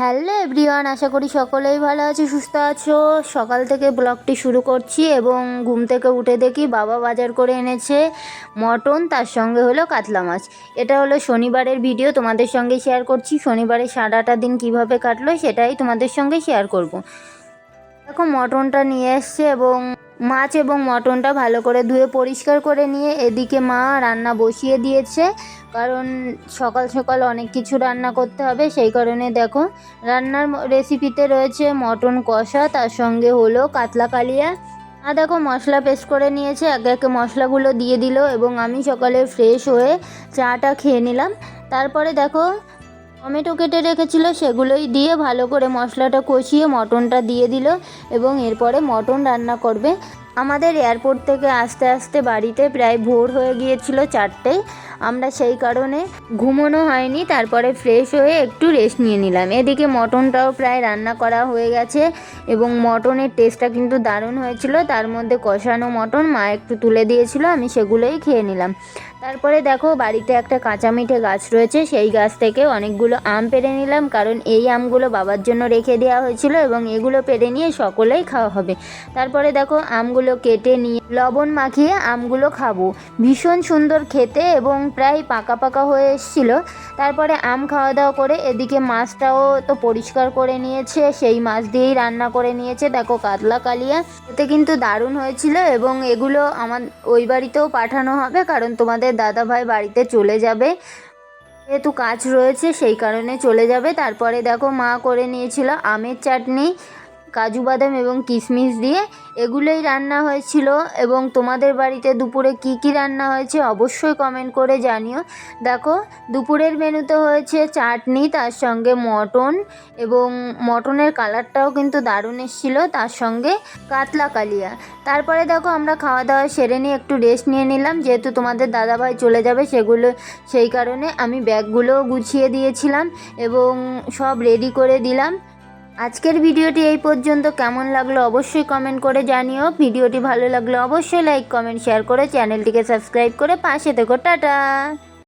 Hello everyone, আশা করি সকলেই ভালো আছো, সুস্থ আছো। সকাল থেকে ব্লগটি শুরু করছি এবং ঘুম থেকে উঠে দেখি বাবা বাজার করে এনেছে মটন, তার সঙ্গে হলো কাতলা মাছ। এটা হলো শনিবারের ভিডিও তোমাদের সঙ্গে শেয়ার করছি। শনিবারের সারাটা দিন কীভাবে কাটলো সেটাই তোমাদের সঙ্গে শেয়ার করব। দেখো মটনটা নিয়ে এসছে এবং মাছ এবং মটনটা ভালো করে ধুয়ে পরিষ্কার করে নিয়ে এদিকে মা রান্না বসিয়ে দিয়েছে। কারণ সকাল সকাল অনেক কিছু রান্না করতে হবে, সেই কারণে দেখো রান্নার রেসিপিতে রয়েছে মটন কষা, তার সঙ্গে হলো কাতলা কালিয়া। আর দেখো মশলা পেস্ট করে নিয়েছে, একে একে মশলাগুলো দিয়ে দিল এবং আমি সকালে ফ্রেশ হয়ে চাটা খেয়ে নিলাম। তারপরে দেখো টমেটো কেটে রেখেছিল, সেগুলোই দিয়ে ভালো করে মশলাটা কষিয়ে মটনটা দিয়ে দিল এবং এরপরে মটন রান্না করবে। আমাদের এয়ারপোর্ট থেকে আস্তে আস্তে বাড়িতে প্রায় ভোর হয়ে গিয়েছিল চারটেই আমরা সেই কারণে ঘুমোনো হয়নি, তারপরে ফ্রেশ হয়ে একটু রেস্ট নিয়ে নিলাম। এদিকে মটনটাও প্রায় রান্না করা হয়ে গেছে এবং মটনের টেস্টটা কিন্তু দারুণ হয়েছিল। তার মধ্যে কষানো মটন মা একটু তুলে দিয়েছিল, আমি সেগুলোই খেয়ে নিলাম। তারপরে দেখো বাড়িতে একটা কাঁচা মিঠে গাছ রয়েছে, সেই গাছ থেকে অনেকগুলো আম পেড়ে নিলাম, কারণ এই আমগুলো বাবার জন্য রেখে দেওয়া হয়েছিল এবং এগুলো পেড়ে নিয়ে সকলেই খাওয়া হবে। তারপরে দেখো আমগুলো কেটে নিয়ে লবণ মাখিয়ে আমগুলো খাব। ভীষণ সুন্দর খেতে এবং প্রায় পাকা পাকা হয়ে এসেছিল। তারপরে আম খাওয়া দাওয়া করে এদিকে মাছটাও তো পরিষ্কার করে নিয়েছে, সেই মাছ দিয়েই রান্না করে নিয়েছে। দেখো কাতলা কালিয়া এতে কিন্তু দারুণ হয়েছিল এবং এগুলো আমার ওই বাড়িতেও পাঠানো হবে, কারণ তোমাদের দাদা ভাই বাড়িতে চলে যাবে। যেহেতু কাজ রয়েছে, সেই কারণে চলে যাবে। তারপরে দেখো মা করে নিয়েছিল আমের চাটনি। কাজু বাদাম এবং কিশমিশ দিয়ে এগুলোই রান্না হয়েছিল এবং তোমাদের বাড়িতে দুপুরে কি কি রান্না হয়েছে অবশ্যই কমেন্ট করে জানিও। দেখো, দুপুরের মেনুতে হয়েছে চাটনি, তার সঙ্গে মটন এবং মটনের কালারটাও কিন্তু দারুণ এসেছিল, তার সঙ্গে কাতলা কালিয়া। তারপরে দেখো, আমরা খাওয়া দাওয়া সেরে নিয়ে একটু রেস্ট নিয়ে নিলাম, যেহেতু তোমাদের দাদাভাই চলে যাবে সেগুলো, সেই কারণে আমি ব্যাগগুলোও গুছিয়ে দিয়েছিলাম এবং সব রেডি করে দিলাম। আজকের ভিডিওটি এই পর্যন্ত। কেমন লাগল অবশ্যই কমেন্ট করে জানিও। ভিডিওটি ভালো লাগলে অবশ্যই লাইক কমেন্ট শেয়ার করে চ্যানেলটিকে সাবস্ক্রাইব করে পাশে থেকো। টাটা!